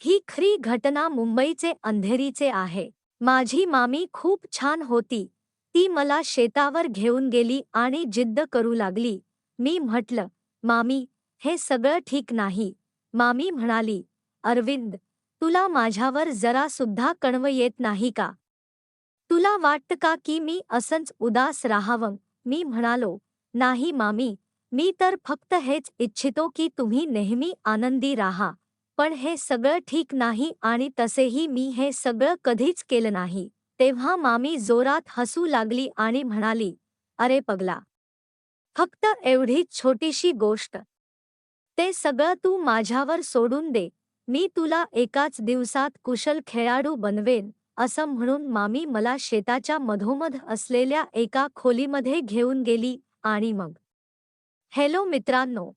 ही खरी घटना मुंबईचे अंधेरीचे आहे. माझी मामी खूप छान होती. ती मला शेतावर घेऊन गेली आणि जिद्द करू लागली. मी म्हटलं मामी हे सगळं ठीक नाही. मामी म्हणाली अरविंद तुला माझ्यावर जरा सुद्धा कणव येत नाही का? तुला वाटतं का की मी असंच उदास राहावं? मी म्हणालो नाही मामी मी तर फक्त हेच इच्छितो की तुम्ही नेहमी आनंदी राहा. पण हे सगळं ठीक नाही आणि तसेही मी हे सगळं कधीच केलं नाही. तेव्हा मामी जोरात हसू लागली आणि म्हणाली अरे पगला फक्त एवढीच छोटीशी गोष्ट. ते सगळं तू माझ्यावर सोडून दे. मी तुला एकाच दिवसात कुशल खेळाडू बनवेन असं म्हणून मामी मला शेताच्या मधोमध असलेल्या एका खोलीमध्ये घेऊन गेली आणि मग हॅलो मित्रांनो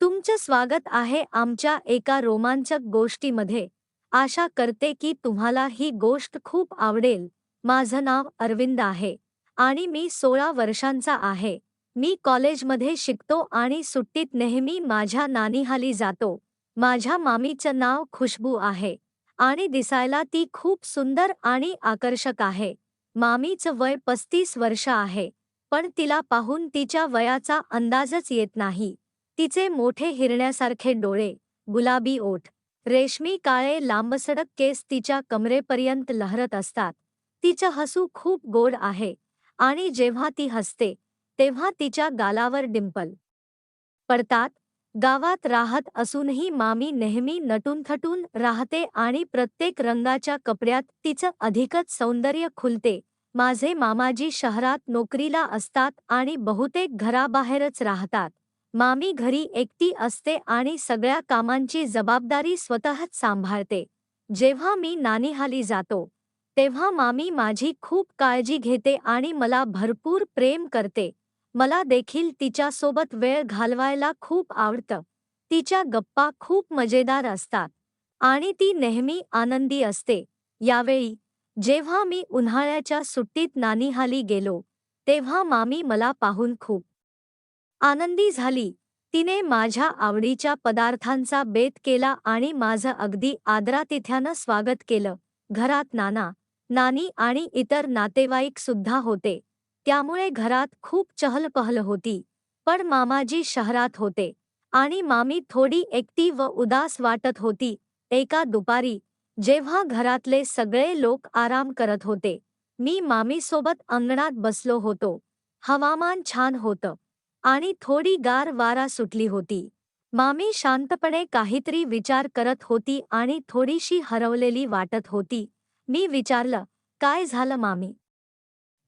तुमचं स्वागत आहे आमच्या एका रोमांचक गोष्टीमध्ये. आशा करते की तुम्हाला ही गोष्ट खूप आवडेल. माझं नाव अरविंद आहे आणि मी सोळा वर्षांचा आहे. मी कॉलेजमध्ये शिकतो आणि सुट्टीत नेहमी माझ्या नानीहाली जातो. माझ्या मामीचं नाव खुशबू आहे आणि दिसायला ती खूप सुंदर आणि आकर्षक आहे. मामीचं वय पस्तीस वर्ष आहे पण तिला पाहून तिच्या वयाचा अंदाजच येत नाही. तिचे मोठे हिरण्यासारखे डोळे गुलाबी ओठ रेशमी काळे लांबसडक केस तिच्या कमरेपर्यंत लहरत असतात. तिचं हसू खूप गोड आहे आणि जेव्हा ती हसते तेव्हा तिच्या गालावर डिंपल पडतात. गावात राहत असूनही मामी नेहमी नटूनथटून राहते आणि प्रत्येक रंगाच्या कपड्यात तिचं अधिकच सौंदर्य खुलते. माझे मामाजी शहरात नोकरीला असतात आणि बहुतेक घराबाहेरच राहतात. मामी घरी एकटी असते आणि सगळ्या कामांची जबाबदारी स्वतःच सांभाळते. जेव्हा मी नानीहाली जातो तेव्हा मामी माझी खूप काळजी घेते आणि मला भरपूर प्रेम करते. मला देखील तिच्यासोबत वेळ घालवायला खूप आवडतं. तिच्या गप्पा खूप मजेदार असतात आणि ती नेहमी आनंदी असते. यावेळी जेव्हा मी उन्हाळ्याच्या सुट्टीत नानीहाली गेलो तेव्हा मामी मला पाहून खूप आनंदी झाली. तिने माझ्या आवडीच्या पदार्थांचा बेत केला आणि माझं अगदी आदरातिथ्यानं स्वागत केलं. घरात नाना नानी आणि इतर नातेवाईक सुद्धा होते. त्यामुळे घरात खूप चहलपहल होती. पण मामाजी शहरात होते. आणि मामी थोडी एकटी व उदास वाटत होती. एका दुपारी जेव्हा घरातले सगळे लोक आराम करत होते मी मामीसोबत अंगणात बसलो होतो. हवामान छान होतं. आणि थोडी गार वारा सुटली होती. मामी शांतपणे काहीतरी विचार करत होती आणि थोडीशी हरवलेली वाटत होती. मी विचारलं, काय झालं मामी?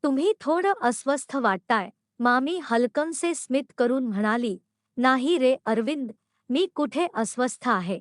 तुम्ही थोडं अस्वस्थ वाटताय. मामी हलकनसे स्मित करून म्हणाली, नाही रे अरविंद, मी कुठे अस्वस्थ आहे?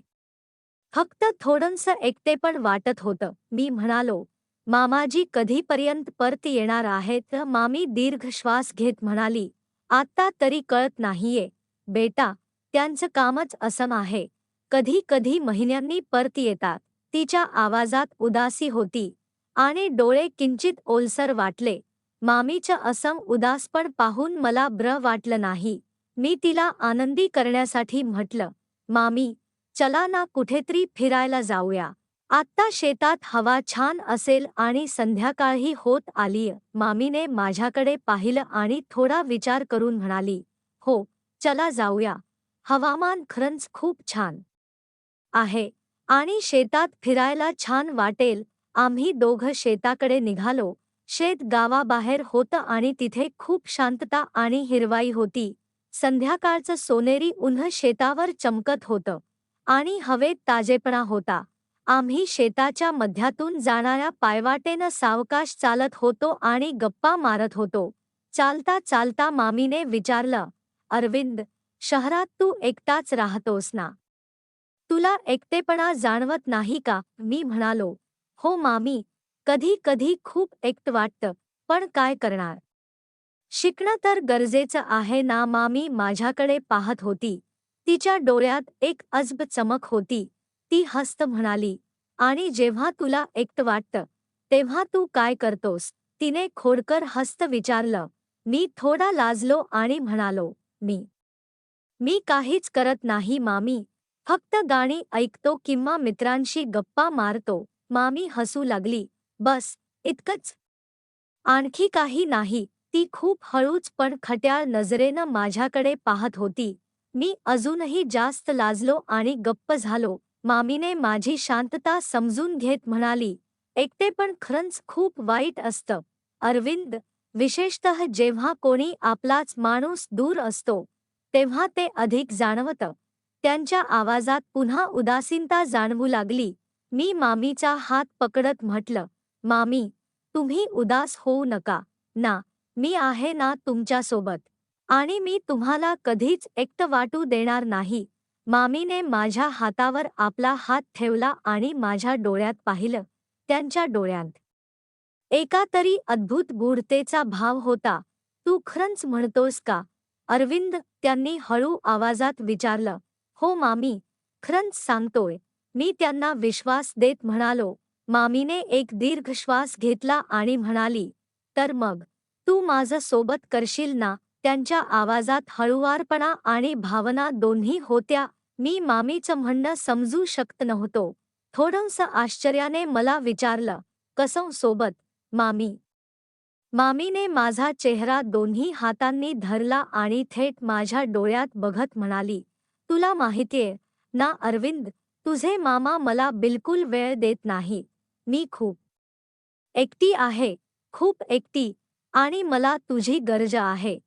फक्त थोडंसं एकटेपण वाटत होतं. मी म्हणालो, मामाजी कधीपर्यंत परत येणार आहेत? मामी दीर्घ श्वास घेत म्हणाली आत्ता तरी कळत नाहीये. बेटा त्यांचं कामच असं आहे. कधी कधी महिन्यांनी परत येतात. तिच्या आवाजात उदासी होती. आणि डोळे किंचित ओलसर वाटले. मामीचं असम उदासपण पाहून मला ब्र वाटलं नाही. मी तिला आनंदी करण्यासाठी म्हटलं मामी चला ना कुठेतरी फिरायला जाऊया. आत्ता शेतात हवा छान असेल आणि संध्याकाळही होत आलीय. मामीने माझ्याकडे पाहिलं आणि थोडा विचार करून म्हणाली हो चला जाऊया. हवामान खरंच खूप छान आहे आणि शेतात फिरायला छान वाटेल. आम्ही दोघं शेताकडे निघालो. शेत गावाबाहेर होतं आणि तिथे खूप शांतता आणि हिरवाई होती. संध्याकाळचं सोनेरी उन्ह शेतावर चमकत होतं आणि हवेत ताजेपणा होता. आम्ही शेताच्या मध्यातून जाणाऱ्या पायवाटेनं सावकाश चालत होतो आणि गप्पा मारत होतो. चालता चालता मामीने विचारलं अरविंद शहरात तू एकटाच राहतोस ना? तुला एकटेपणा जाणवत नाही का? मी म्हणालो. हो मामी कधी कधी खूप एकट वाटतं पण काय करणार? शिकणं तर गरजेचं आहे ना मामी? माझ्याकडे पाहत होती. तिच्या डोळ्यात एक अजब चमक होती. ती हस्त म्हणाली आणि जेव्हा तुला एकट वाटतं तेव्हा तू काय करतोस? तिने खोडकर हस्त विचारलं. मी थोडा लाजलो आणि म्हणालो मी मी काहीच करत नाही मामी. फक्त गाणी ऐकतो किंवा मित्रांशी गप्पा मारतो. मामी हसू लागली. बस इतकंच. आणखी काही नाही. ती खूप हळूच पण खट्याळ नजरेनं माझ्याकडे पाहत होती. मी अजूनही जास्त लाजलो आणि गप्प झालो. मामीने माझी शांतता समजून घेत म्हणाली एकटेपण खरंच खूप वाईट असतं. अरविंद विशेषतः जेव्हा कोणी आपलाच माणूस दूर असतो तेव्हा ते अधिक जाणवतं. त्यांच्या आवाजात पुन्हा उदासीनता जाणवू लागली. मी मामीचा हात पकडत म्हटलं मामी तुम्ही उदास होऊ नका. ना मी आहे ना तुमच्यासोबत. आणि मी तुम्हाला कधीच एकटं वाटू देणार नाही. मामीने माझ्या हातावर आपला हात ठेवला आणि माझ्या डोळ्यात पाहिलं त्यांच्या डोळ्यांत. एका तरी अद्भुत गूढतेचा भाव होता. तू खरंच म्हणतोस का? अरविंद त्यांनी हळू आवाजात विचारलं. हो मामी खरंच सांगतोय. मी त्यांना विश्वास देत म्हणालो. मामीने एक दीर्घ श्वास घेतला आणि म्हणाली तर मग तू माझं सोबत करशील ना? त्यांच्या आवाजात हळुवारपणा आणि भावना दोन्ही होत्या मी मामीचं म्हणणं समजू शकत नव्हतो. थोडंसं आश्चर्याने मला विचारलं कसं सोबत मामी? मामीने माझा चेहरा दोन्ही हातांनी धरला आणि थेट माझ्या डोळ्यात बघत म्हणाली तुला माहितीये ना अरविंद तुझे मामा मला बिलकुल वेळ देत नाही. मी खूप एकटी आहे खूप एकटी आणि मला तुझी गरज आहे.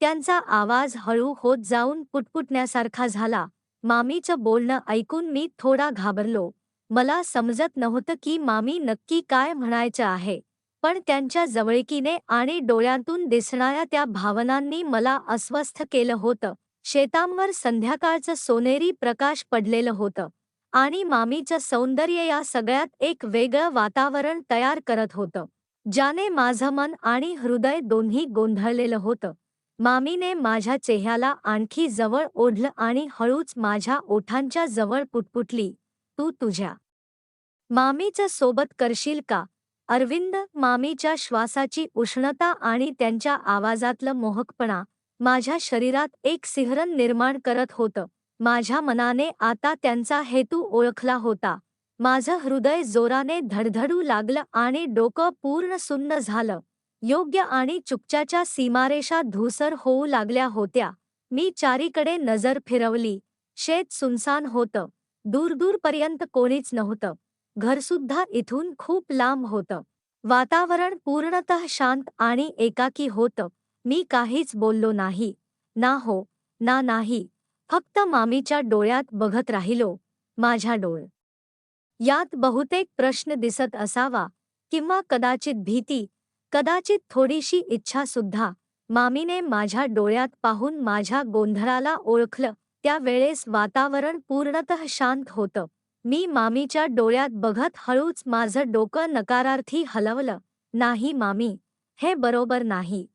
त्यांचा आवाज हळू होत जाऊन पुटपुटण्यासारखा झाला. मामीचं बोलणं ऐकून मी थोडा घाबरलो. मला समजत नव्हतं की मामी नक्की काय म्हणायचं आहे. पण त्यांच्या जवळकीने आणि डोळ्यांतून दिसणाऱ्या त्या भावनांनी मला अस्वस्थ केलं होतं. शेतांवर संध्याकाळचं सोनेरी प्रकाश पडलेलं होतं. आणि मामीचं सौंदर्य या सगळ्यात एक वेगळं वातावरण तयार करत होतं. ज्याने माझं मन आणि हृदय दोन्ही गोंधळलेलं होतं. मामीने माझ्या चेहऱ्याला आणखी जवळ ओढलं आणि हळूच माझ्या ओठांच्या जवळ पुटपुटली तू तुझ्या मामीचं सोबत करशील का? अरविंद मामीच्या श्वासाची उष्णता आणि त्यांच्या आवाजातलं मोहकपणा माझ्या शरीरात एक सिहरन निर्माण करत होतं. माझ्या मनाने आता त्यांचा हेतू ओळखला होता. माझं हृदय जोराने धडधडू लागलं आणि डोकं पूर्ण सुन्न झालं. योग्य आणि चुकच्याच्या सीमारेषा धूसर होऊ लागल्या होत्या. मी चारीकडे नजर फिरवली. शेत सुनसान होतं. दूरदूरपर्यंत कोणीच नव्हतं. घरसुद्धा इथून खूप लांब होतं. वातावरण पूर्णतः शांत आणि एकाकी होतं. मी काहीच बोललो नाही. ना हो ना नाही. फक्त मामीच्या डोळ्यात बघत राहिलो. माझ्या डोळ. यात बहुतेक प्रश्न दिसत असावा किंवा कदाचित भीती कदाचित थोडीशी इच्छा सुद्धा मामीने माझ्या डोळ्यात पाहून माझ्या गोंधळाला ओळखलं. त्यावेळेस वातावरण पूर्णतः शांत होतं. मी मामीच्या डोळ्यात बघत हळूच माझं डोकं नकारार्थी हलवलं. नाही मामी. हे बरोबर नाही.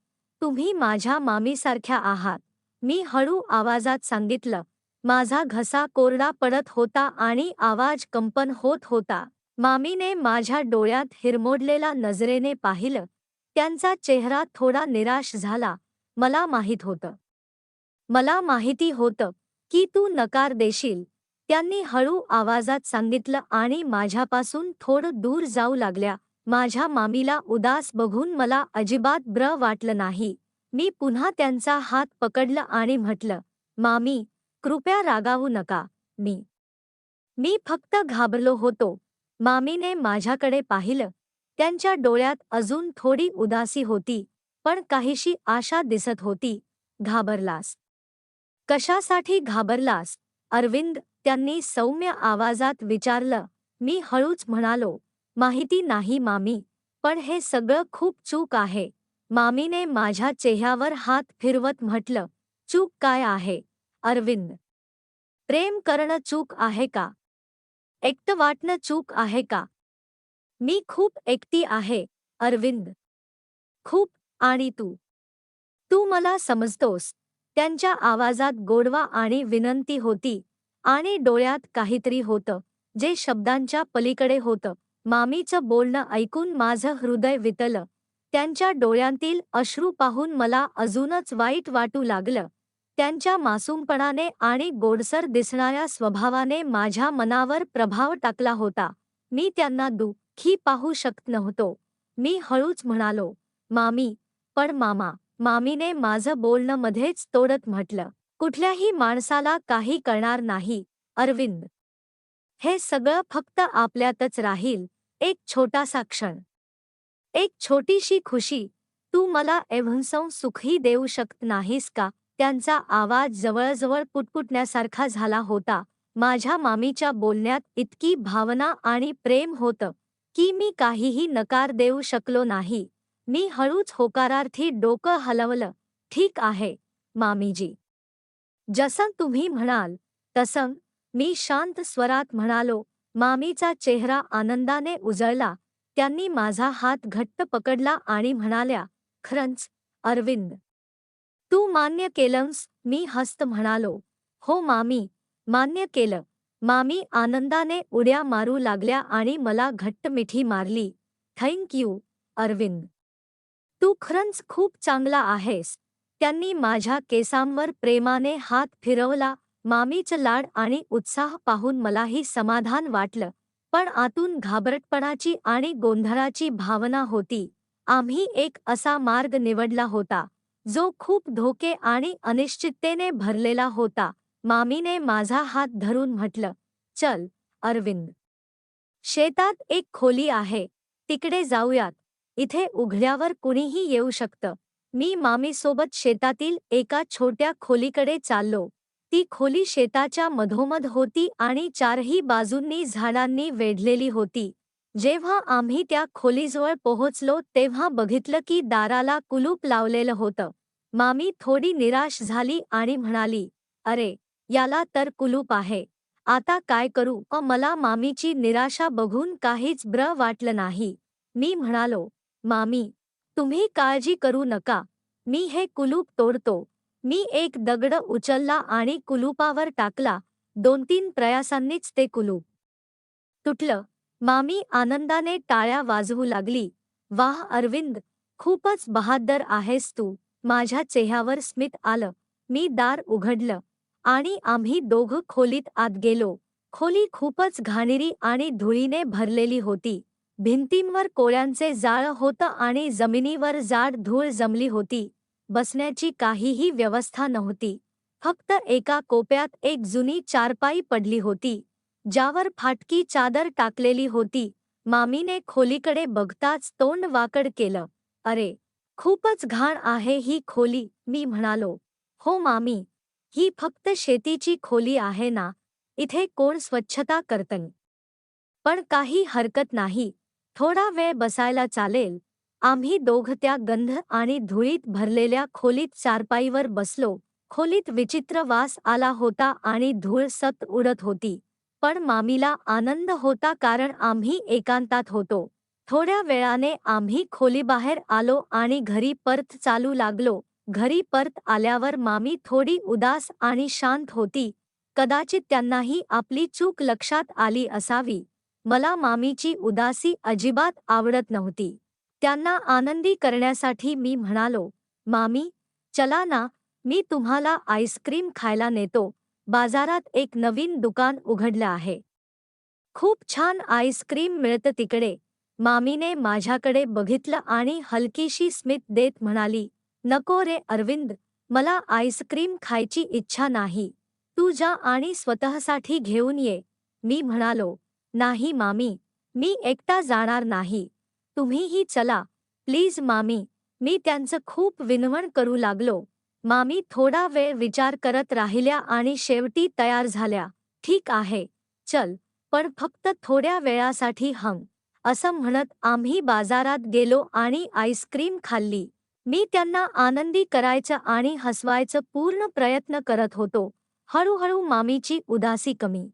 तुम्ही माझ्या मामीसारख्या आहात. मी हळू आवाजात सांगितलं. माझा घसा कोरडा पडत होता आणि आवाज कंपन होत होता. मामीने माझ्या डोळ्यात हिरमोडलेला नजरेने पाहिलं. त्यांचा चेहरा थोडा निराश झाला. मला माहीत होतं. मला माहिती होतं की तू नकार देशील. त्यांनी हळू आवाजात सांगितलं आणि माझ्यापासून थोडं दूर जाऊ लागल्या. माझ्या मामीला उदास बघून मला अजिबात ब्र वाटलं नाही. मी पुन्हा त्यांचा हात पकडलं आणि म्हटलं मामी कृपया रागावू नका. मी मी फक्त घाबरलो होतो. मामीने माझ्याकडे पाहिलं. त्यांच्या डोळ्यात अजून थोडी उदासी होती पण काहीशी आशा दिसत होती. घाबरलास. कशासाठी घाबरलास? अरविंद त्यांनी सौम्य आवाजात विचारलं. मी हळूच म्हणालो माहिती नाही मामी पण हे सगळं खूप चूक आहे. मामीने माझ्या चेहऱ्यावर हात फिरवत म्हटलं चूक काय आहे? अरविंद प्रेम करणं चूक आहे का? एकटं वाटणं चूक आहे का? मी खूप एकटी आहे अरविंद. खूप आणि तू? तू मला समजतोस. त्यांच्या आवाजात गोडवा आणि विनंती होती आणि डोळ्यात काहीतरी होतं जे शब्दांच्या पलीकडे होतं. मामीचं बोलणं ऐकून माझं हृदय वितलं. त्यांच्या डोळ्यांतील अश्रू पाहून मला अजूनच वाईट वाटू लागलं. त्यांच्या मासूमपणाने आणि गोडसर दिसणाऱ्या स्वभावाने माझ्या मनावर प्रभाव टाकला होता. मी त्यांना खी पाहू शकत नव्हतो. मी हळूच म्हणालो मामी पण मामा मामीने माझं बोलणं मध्येच तोडत म्हटलं. कुठल्याही माणसाला काही कळणार नाही अरविंद. हे सगळं फक्त आपल्यातच राहील. एक छोटासा क्षण. एक छोटीशी खुशी. तू मला एव्हन्सं सुखही देऊ शकत नाहीस का? त्यांचा आवाज जवळजवळ पुटपुटण्यासारखा झाला होता. माझ्या मामीच्या बोलण्यात इतकी भावना आणि प्रेम होतं. की मी काहीही नकार देऊ शकलो नाही. मी हळूच होकारार्थी डोकं हलवलं. ठीक आहे मामीजी. जसं तुम्ही म्हणाल तसं मी शांत स्वरात म्हणालो मामीचा चेहरा आनंदाने उजळला. त्यांनी माझा हात घट्ट पकडला आणि म्हणाल्या खरंच अरविंद. तू मान्य केलंस मी हस्त म्हणालो. हो मामी मान्य केलं. मामी आनंदाने उड्या मारू लागल्या आणि मला घट्ट मिठी मारली. Thank you Arvind. तू खरंच खूप चांगला आहेस. त्यांनी माझ्या केसांवर प्रेमाने हात फिरवला. मामीचं लाड आणि उत्साह पाहून मलाही समाधान वाटलं. पण आतून घाबरटपणाची आणि गोंधळाची भावना होती. आम्ही एक असा मार्ग निवडला होता जो खूप धोके आणि अनिश्चिततेने भरलेला होता. मामीने माझा हात धरून म्हटलं चल अरविंद. शेतात एक खोली आहे तिकडे जाऊयात. इथे उघड्यावर कुणीही येऊ शकतं. मी मामीसोबत शेतातील एका छोट्या खोलीकडे चाललो. ती खोली शेताच्या मधोमध होती आणि चारही बाजूंनी झाडांनी वेढलेली होती. जेव्हा आम्ही त्या खोलीजवळ पोहोचलो तेव्हा बघितलं की दाराला कुलूप लावलेलं होतं. मामी थोडी निराश झाली आणि म्हणाली अरे याला तर कुलूप आहे. आता काय करू? अ मला मामीची निराशा बघून काहीच ब्र वाटलं नाही. मी म्हणालो मामी तुम्ही काळजी करू नका. मी हे कुलूप तोडतो. मी एक दगड उचलला आणि कुलूपावर टाकला. दोन तीन प्रयासांनीच ते कुलूप तुटलं. मामी आनंदाने टाळ्या वाजवू लागली. वाह अरविंद खूपच बहादर आहेस तू. माझ्या चेह्यावर स्मित आलं. मी दार उघडलं. आणि आम्ही दोघं खोलीत आत गेलो. खोली खूपच घाणेरी आणि धुळीने भरलेली होती. भिंतींवर कोळ्यांचे जाळ होतं आणि जमिनीवर जाड धूळ जमली होती. बसण्याची काहीही व्यवस्था नव्हती. फक्त एका कोप्यात एक जुनी चारपाई पडली होती. ज्यावर फाटकी चादर टाकलेली होती. मामीने खोलीकडे बघताच तोंड वाकड केलं. अरे खूपच घाण आहे ही खोली मी म्हणालो. हो मामी ही फक्त शेतीची खोली आहे ना इथे कोण स्वच्छता करतं पण काही हरकत नाही थोडा वेळ बसायला चालेल. आम्ही दोघ त्या गंध आणि धुळीत भरलेल्या खोलीत चारपाईवर बसलो खोलीत विचित्र वास आला होता आणि धूळ सत उडत होती. पण मामीला आनंद होता कारण आम्ही एकांतात होतो. थोड्या वेळाने आम्ही खोलीबाहेर आलो आणि घरी परत चालू लागलो. घरी परत आल्यावर मामी थोडी उदास आणि शांत होती. कदाचित त्यांनाही आपली चूक लक्षात आली असावी. मला मामीची उदासी अजिबात आवडत नव्हती. त्यांना आनंदी करण्यासाठी मी म्हणालो मामी चला ना मी तुम्हाला आईस्क्रीम खायला नेतो. बाजारात एक नवीन दुकान उघडलं आहे. खूप छान आईस्क्रीम मिळतं तिकडे. मामीने माझ्याकडे बघितलं आणि हलकीशी स्मित देत म्हणाली नको रे अरविंद मला आईस्क्रीम खायची इच्छा नाही. तू जा आणि स्वतःसाठी घेऊन ये. मी म्हणालो नाही मामी मी एकटा जाणार नाही. तुम्हीही चला. प्लीज मामी मी त्यांचं खूप विनवण करू लागलो. मामी थोडा वेळ विचार करत राहिल्या आणि शेवटी तयार झाल्या. ठीक आहे चल पण फक्त थोड्या वेळासाठी हंग. असं म्हणत आम्ही बाजारात गेलो आणि आईस्क्रीम खाल्ली. मी त्यांना आनंदी करायचं आणि हसवायचं पूर्ण प्रयत्न करत होतो. हळूहळू मामीची उदासी कमी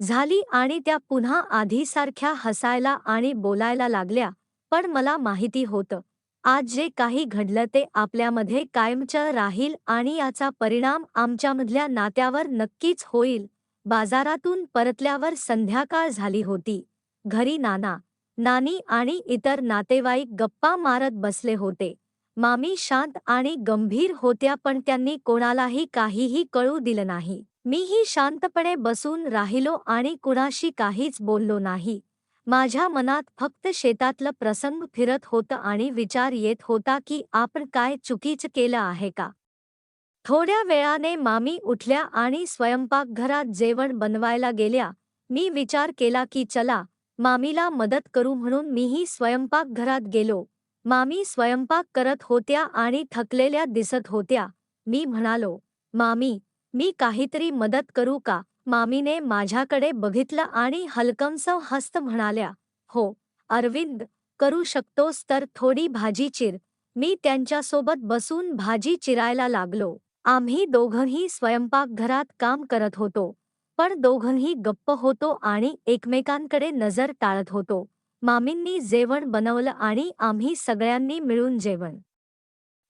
झाली आणि त्या पुन्हा आधीसारख्या हसायला आणि बोलायला लागल्या पण मला माहिती होतं आज जे काही घडलं ते आपल्यामध्ये कायमचं राहील आणि याचा परिणाम आमच्यामधल्या नात्यावर नक्कीच होईल. बाजारातून परतल्यावर संध्याकाळ झाली होती. घरी नाना नानी आणि इतर नातेवाईक गप्पा मारत बसले होते. मामी शांत आणि गंभीर होत्या पण त्यांनी कोणालाही काहीही कळू दिलं नाही. मीही शांतपणे बसून राहिलो आणि कुणाशी काहीच बोललो नाही. माझ्या मनात फक्त शेतातलं प्रसंग फिरत होतं आणि विचार येत होता की आपण काय चुकीचं केलं आहे का? थोड्या वेळाने मामी उठल्या आणि स्वयंपाकघरात जेवण बनवायला गेल्या. मी विचार केला की चला मामीला मदत करू म्हणून मीही स्वयंपाकघरात गेलो. मामी स्वयंपाक करत होत्या आणि थकलेल्या दिसत होत्या. मी म्हणालो मामी मी काहीतरी मदत करू का? मामीने माझ्याकडे बघितलं आणि हलकमसं हस्त म्हणाल्या हो अरविंद करू शकतोस तर थोडी भाजी चिर. मी त्यांच्यासोबत बसून भाजी चिरायला लागलो. आम्ही दोघंही स्वयंपाकघरात काम करत होतो पण दोघंही गप्प होतो आणि एकमेकांकडे नजर टाळत होतो. मामींनी जेवण बनवलं आणि आम्ही सगळ्यांनी मिळून जेवण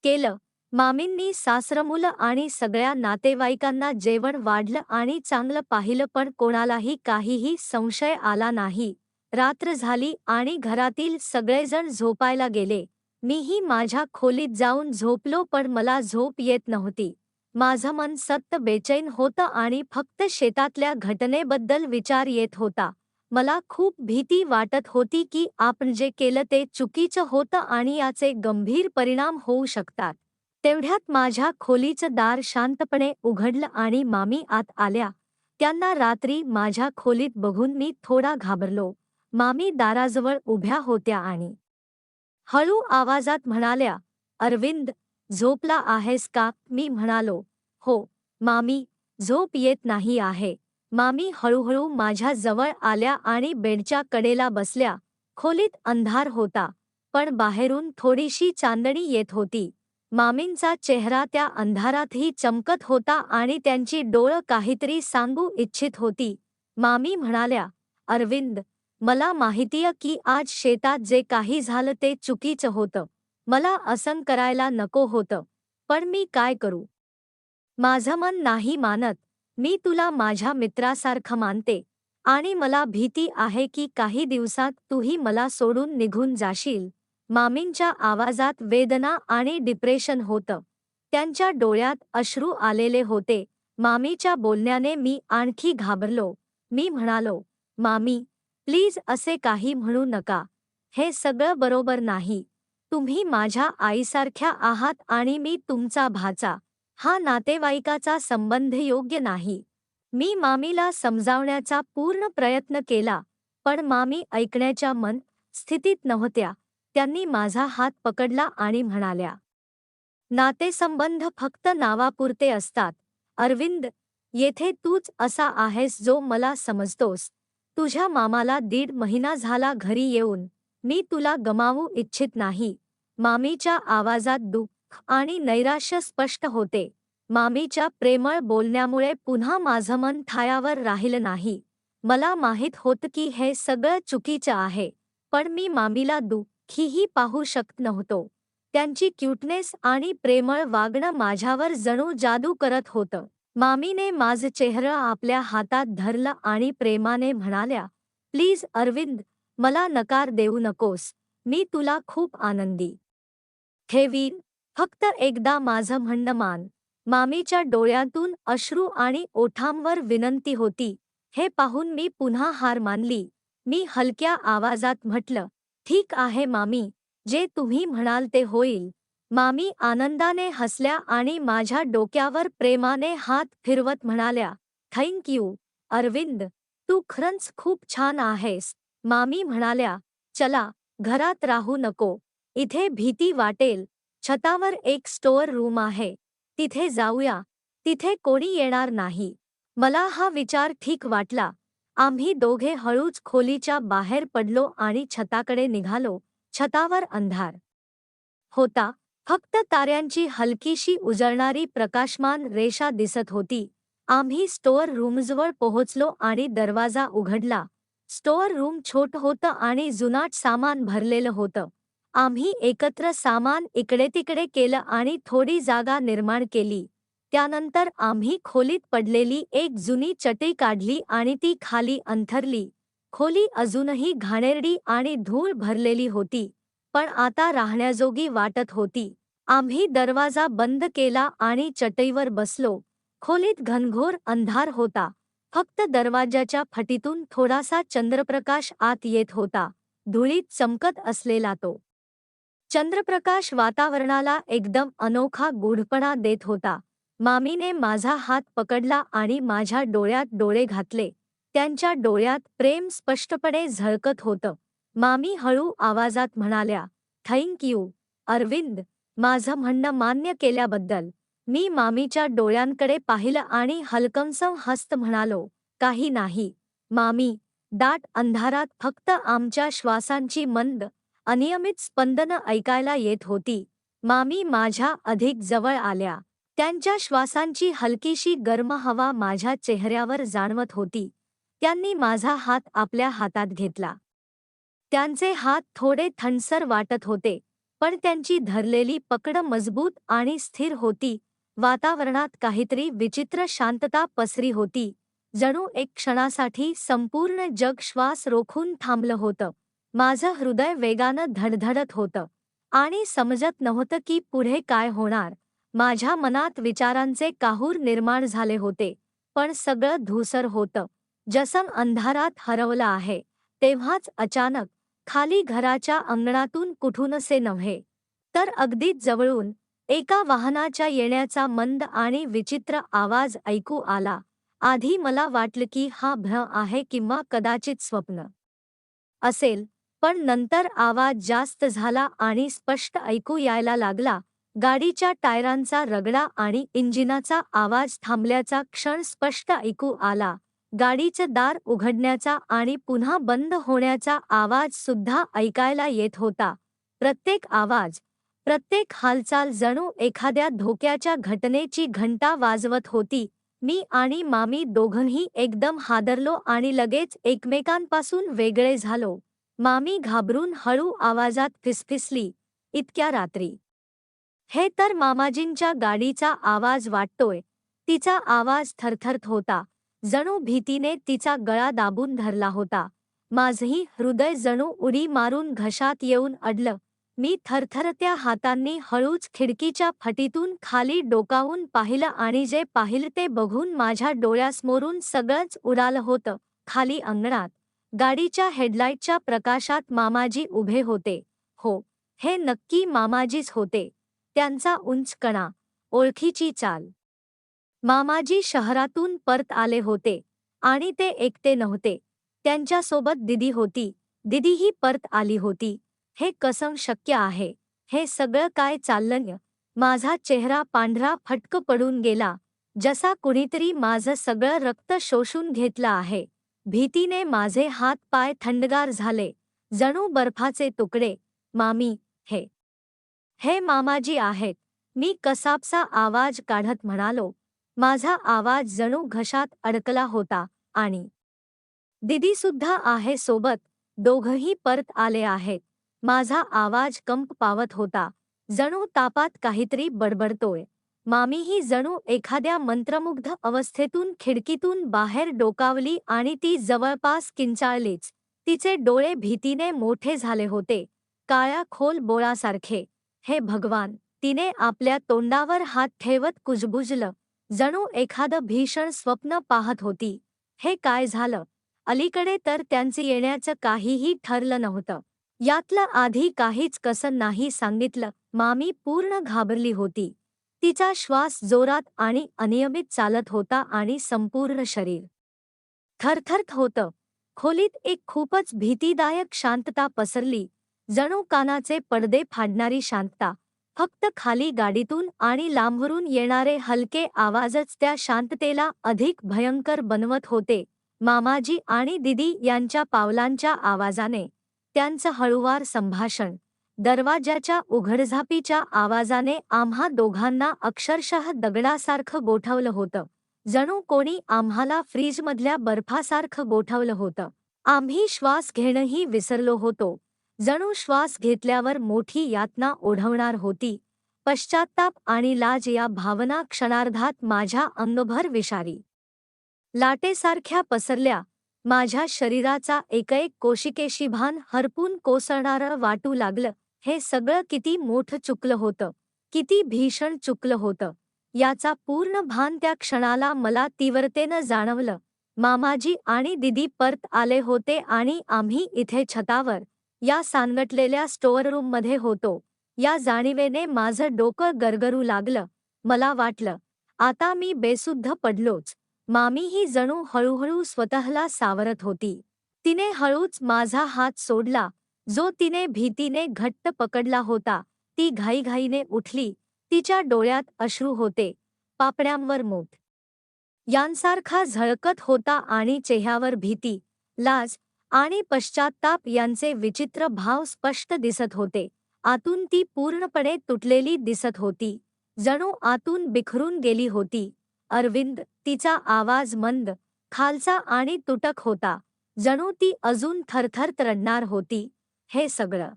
केलं. मामींनी सासरमुलं आणि सगळ्या नातेवाईकांना जेवण वाढलं आणि चांगलं पाहिलं पण कोणालाही काहीही संशय आला नाही. रात्र झाली आणि घरातील सगळेजण झोपायला गेले. मीही माझ्या खोलीत जाऊन झोपलो पण मला झोप येत नव्हती. माझं मन सत्त बेचैन होतं आणि फक्त शेतातल्या घटनेबद्दल विचार येत होता. मला खूप भीती वाटत होती की आपण जे केलं ते चुकीचं होतं आणि याचे गंभीर परिणाम होऊ शकतात. तेवढ्यात माझ्या खोलीचं दार शांतपणे उघडलं आणि मामी आत आल्या. त्यांना रात्री माझ्या खोलीत बघून मी थोडा घाबरलो. मामी दाराजवळ उभ्या होत्या आणि हळू आवाजात म्हणाल्या अरविंद झोपला आहेस का? मी म्हणालो हो मामी झोप येत नाही आहे. मामी हळूहळू माझ्या जवळ आल्या आणि बेडच्या कडेला बसल्या. खोलीत अंधार होता पण बाहेरून थोडीशी चांदणी येत होती. मामींचा चेहरा त्या अंधारातही चमकत होता आणि त्यांची डोळं काहीतरी सांगू इच्छित होती. मामी म्हणाल्या अरविंद मला माहितीय की आज शेतात जे काही झालं ते चुकीचं होतं. मला असं करायला नको होतं. पण मी काय करू? माझं मन नाही मानत. मी तुला माझ्या मित्रासारखं मानते. आणि मला भीती आहे की काही दिवसात तूही मला सोडून निघून जाशील. मामींच्या आवाजात वेदना आणि डिप्रेशन होतं. त्यांच्या डोळ्यात अश्रू आलेले होते. मामीच्या बोलण्याने मी आणखी घाबरलो. मी म्हणालो मामी प्लीज असे काही म्हणू नका. हे सगळं बरोबर नाही. तुम्ही माझ्या आईसारख्या आहात आणि मी तुमचा भाचा. हा नातेवाईकाचा संबंध योग्य नाही. मी मामीला समजावण्याचा पूर्ण प्रयत्न केला पण मामी ऐकण्याच्या मन स्थितीत नव्हत्या. त्यांनी माझा हात पकडला आणि म्हणाल्या नातेसंबंध फक्त नावापुरते असतात. अरविंद येथे तूच असा आहेस जो मला समजतोस. तुझ्या मामाला दीड महिना झाला घरी येऊन. मी तुला गमावू इच्छित नाही. मामीच्या आवाजात दुःख आणि नैराश्य स्पष्ट होते. मामीच्या प्रेमळ बोलण्यामुळे पुन्हा माझं मन थायावर राहिलं नाही. मला माहीत होतं की हे सगळं चुकीचं आहे पण मी मामीला दुःखीही पाहू शकत नव्हतो. त्यांची क्यूटनेस आणि प्रेमळ वागणं माझ्यावर जणू जादू करत होतं. मामीने माझं चेहरं आपल्या हातात धरलं आणि प्रेमाने म्हणाल्या प्लीज अरविंद मला नकार देऊ नकोस. मी तुला खूप आनंदी. ठेवीन. फक्त एकदा माझं म्हणणं मान. मामीच्या डोळ्यातून अश्रू आणि ओठांवर विनंती होती. हे पाहून मी पुन्हा हार मानली. मी हलक्या आवाजात म्हटलं ठीक आहे मामी जे तुम्ही म्हणाल ते होईल. मामी आनंदाने हसल्या आणि माझ्या डोक्यावर प्रेमाने हात फिरवत म्हणाल्या थँक यू अरविंद तू खरंच खूप छान आहेस. मामी म्हणाल्या चला घरात राहू नको. इथे भीती वाटेल. छतावर एक स्टोअर रूम आहे. तिथे जाऊया. तिथे कोणी येणार नाही. मला हा विचार ठीक वाटला. आम्ही दोघे हळूच खोलीच्या बाहेर पडलो आणि छताकडे निघालो. छतावर अंधार होता. फक्त ताऱ्यांची हलकीशी उजळणारी प्रकाशमान रेषा दिसत होती. आम्ही स्टोअर रूमजवळ पोहोचलो आणि दरवाजा उघडला. स्टोअर रूम छोट होतं आणि जुनाट सामान भरलेलं होतं. आम्ही एकत्र सामान इकडे तिकडे केलं आणि थोडी जागा निर्माण केली. त्यानंतर आम्ही खोलीत पडलेली एक जुनी चटई काढली आणि ती खाली अंथरली. खोली अजूनही घाणेरडी आणि धूळ भरलेली होती पण आता राहण्याजोगी वाटत होती. आम्ही दरवाजा बंद केला आणि चटईवर बसलो. खोलीत घनघोर अंधार होता. फक्त दरवाजाच्या फटीतून थोडासा चंद्रप्रकाश आत येत होता. धुळीत चमकत असलेला तो. चंद्रप्रकाश वातावरणाला एकदम अनोखा गूढपणा देत होता. मामीने माझा हात पकडला आणि माझ्या डोळ्यात डोळे घातले. त्यांच्या डोळ्यात प्रेम स्पष्टपणे झळकत होतं. मामी हळू आवाजात म्हणाल्या थँक यू अरविंद. माझं म्हणणं मान्य केल्याबद्दल. मी मामीच्या डोळ्यांकडे पाहिलं आणि हलकमसम हस्त म्हणालो काही नाही. मामी दाट अंधारात फक्त आमच्या श्वासांची मंद अनियमित स्पंदनं ऐकायला येत होती. मामी माझ्या अधिक जवळ आल्या. त्यांच्या श्वासांची हलकीशी गर्म हवा माझ्या चेहऱ्यावर जाणवत होती. त्यांनी माझा हात आपल्या हातात घेतला. त्यांचे हात थोडे थंडसर वाटत होते पण त्यांची धरलेली पकड मजबूत आणि स्थिर होती. वातावरणात काहीतरी विचित्र शांतता पसरी होती. जणू एक क्षणासाठी संपूर्ण जग श्वास रोखून थांबलं होतं. माझं हृदय वेगानं धडधडत होतं आणि समजत नव्हतं की पुढे काय होणार. माझ्या मनात विचारांचे काहूर निर्माण झाले होते पण सगळं धूसर होतं. जसं अंधारात हरवलं आहे तेव्हाच अचानक खाली घराच्या अंगणातून कुठूनसे नव्हे. तर अगदीच जवळून एका वाहनाच्या येण्याचा मंद आणि विचित्र आवाज ऐकू आला. आधी मला वाटलं की हा भ्र आहे किंवा कदाचित स्वप्न असेल पण नंतर आवाज जास्त झाला आणि स्पष्ट ऐकू यायला लागला. गाडीच्या टायरांचा रगडा आणि इंजिनाचा आवाज थांबल्याचा क्षण स्पष्ट ऐकू आला. गाडीचं दार उघडण्याचा आणि पुन्हा बंद होण्याचा आवाज सुद्धा ऐकायला येत होता. प्रत्येक आवाज प्रत्येक हालचाल जणू एखाद्या धोक्याच्या घटनेची घंटा वाजवत होती. मी आणि मामी दोघंही एकदम हादरलो आणि लगेच एकमेकांपासून वेगळे झालो. मामी घाबरून हळू आवाजात फिसफिसली इतक्या रात्री. हे तर मामाजींच्या गाडीचा आवाज वाटतोय. तिचा आवाज थरथरत होता. जणू भीतीने तिचा गळा दाबून धरला होता. माझही हृदय जणू उडी मारून घशात येऊन अडलं. मी थरथरत्या हातांनी हळूच खिडकीच्या फटीतून खाली डोकावून पाहिलं आणि जे पाहिलं ते बघून माझ्या डोळ्यासमोरून सगळंच उडालं होतं खाली अंगणात. गाडीच्या हेडलाईटच्या प्रकाशात मामाजी उभे होते. हो हे नक्की मामाजीच होते. त्यांचा उंच कणा ओळखीची चाल. मामाजी शहरातून परत आले होते. आणि ते एकटे नव्हते. त्यांच्यासोबत दिदी होती. दिदीही परत आली होती. हे कसं शक्य आहे? हे सगळं काय चाललं माझा चेहरा पांढरा फटक पडून गेला. जसा कुणीतरी माझं सगळं रक्त शोषून घेतलं आहे. भीतीने माझे हात पाय थंडगार झाले. जणू बर्फाचे तुकडे. मामी हे. हे मामाजी आहेत. मी कसापसा आवाज काढत म्हणालो. माझा आवाज जणू घशात अडकला होता आणि दिदी सुद्धा आहे सोबत. दोघंही परत आले आहेत. माझा आवाज कंप पावत होता. जणू तापात काहीतरी बडबडतोय. मामीही जणू एखाद्या मंत्रमुग्ध अवस्थेतून खिडकीतून बाहेर डोकावली आणि ती जवळपास किंचाळलीच. तिचे डोळे भीतीने मोठे झाले होते. काळ्या खोल बोळासारखे. हे भगवान तिने आपल्या तोंडावर हात ठेवत कुजबुजलं. जणू एखादं भीषण स्वप्न पाहत होती. हे काय झालं? अलीकडे तर त्यांचे येण्याचं काहीही ठरलं नव्हतं. यातलं आधी काहीच कसं नाही सांगितलं. मामी पूर्ण घाबरली होती. तिचा श्वास जोरात आणि अनियमित चालत होता आणि संपूर्ण शरीर थरथरत होतं. खोलीत एक खूपच भीतीदायक शांतता पसरली. जणू कानाचे पडदे फाडणारी शांतता फक्त खाली गाडीतून आणि लांबवरून येणारे हलके आवाजच त्या शांततेला अधिक भयंकर बनवत होते. मामाजी आणि दिदी यांच्या पावलांच्या आवाजाने त्यांचं हळुवार संभाषण दरवाजाच्या उघडझापीच्या आवाजाने आम्हा दोघांना अक्षरशः दगडासारखं गोठवलं होतं. जणू कोणी आम्हाला फ्रीजमधल्या बर्फासारखं गोठवलं होतं. आम्ही श्वास घेणंही विसरलो होतो. जणू श्वास घेतल्यावर मोठी यातना ओढवणार होती. पश्चाताप आणि लाज या भावना क्षणार्धात माझ्या अंगभर विषारी. लाटेसारख्या पसरल्या. माझ्या शरीराचा एकएक कोशिकेशी भान हरपून कोसळणारं वाटू लागलं. हे सगळं किती मोठं चुकलं होतं. किती भीषण चुकलं होतं. याचा पूर्ण भान त्या क्षणाला मला तीव्रतेनं जाणवलं. मामाजी आणि दिदी परत आले होते आणि आम्ही इथे छतावर या सांगटलेल्या स्टोअर रूममध्ये होतो. या जाणीवेने माझं डोकं गरगरू लागलं. मला वाटलं आता मी बेसुद्ध पडलोच. मामी ही जणू हळूहळू स्वतःला सावरत होती. तिने हळूच माझा हात सोडला. जो तिने भीतीने घट्ट पकडला होता ती घाईघाईने उठली तिच्या डोळ्यात अश्रू होते पापड्यांवर मोठ. यांसारखा झळकत होता आणि चेह्यावर भीती लाज आणि पश्चात्ताप यांचे विचित्र भाव स्पष्ट दिसत होते. आतून ती पूर्णपणे तुटलेली दिसत होती. जणू आतून बिखरून गेली होती. अरविंद तिचा आवाज मंद खालचा आणि तुटक होता. जणू ती अजून थरथर रडणार होती. हे सगळं.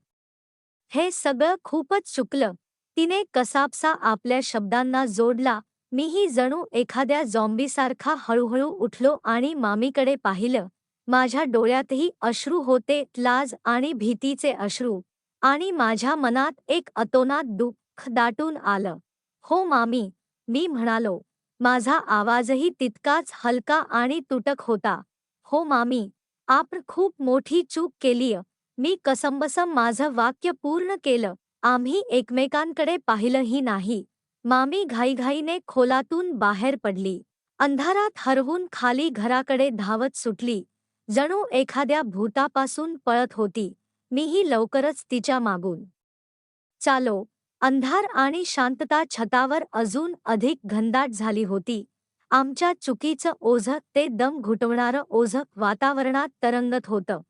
हे सगळं खूपच चुकलं. तिने कसाबसा आपल्या शब्दांना जोडला. मीही जणू एखाद्या झॉम्बीसारखा हळूहळू उठलो आणि मामीकडे पाहिलं. माझ्या डोळ्यातही अश्रू होते लाज आणि भीतीचे अश्रू. आणि माझ्या मनात एक अतोनात दुःख दाटून आलं. हो मामी मी म्हणालो. माझा आवाजही तितकाच हलका आणि तुटक होता. हो मामी आपण खूप मोठी चूक केलीय. मी कसंबसम माझं वाक्य पूर्ण केलं. आम्ही एकमेकांकडे पाहिलंही नाही. मामी घाईघाईने खोलातून बाहेर पडली. अंधारात हरवून खाली घराकडे धावत सुटली. जणू एखाद्या भूतापासून पळत होती. मीही लवकरच तिच्या मागून. चालो. अंधार आणि शांतता छतावर अजून अधिक घनदाट झाली होती. आमच्या चुकीचं ओझं ते दम घुटवणारं ओझं वातावरणात तरंगत होतं.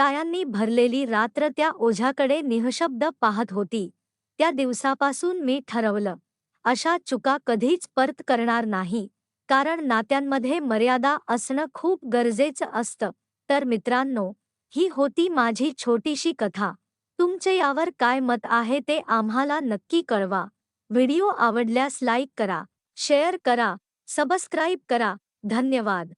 टायांनी भरलेली रात्र त्या ओझ्याकडे निहशब्द पाहत होती. त्या दिवसापासून मी ठरवलं. अशा चुका कधीच परत करणार नाही. कारण नात्यांमध्ये मर्यादा असणं खूप गरजेचं असतं. तर मित्रांनो ही होती माझी छोटीशी कथा. तुमचे यावर काय मत आहे ते आम्हाला नक्की कळवा. व्हिडिओ आवडल्यास लाईक करा शेअर करा सबस्क्राईब करा. धन्यवाद.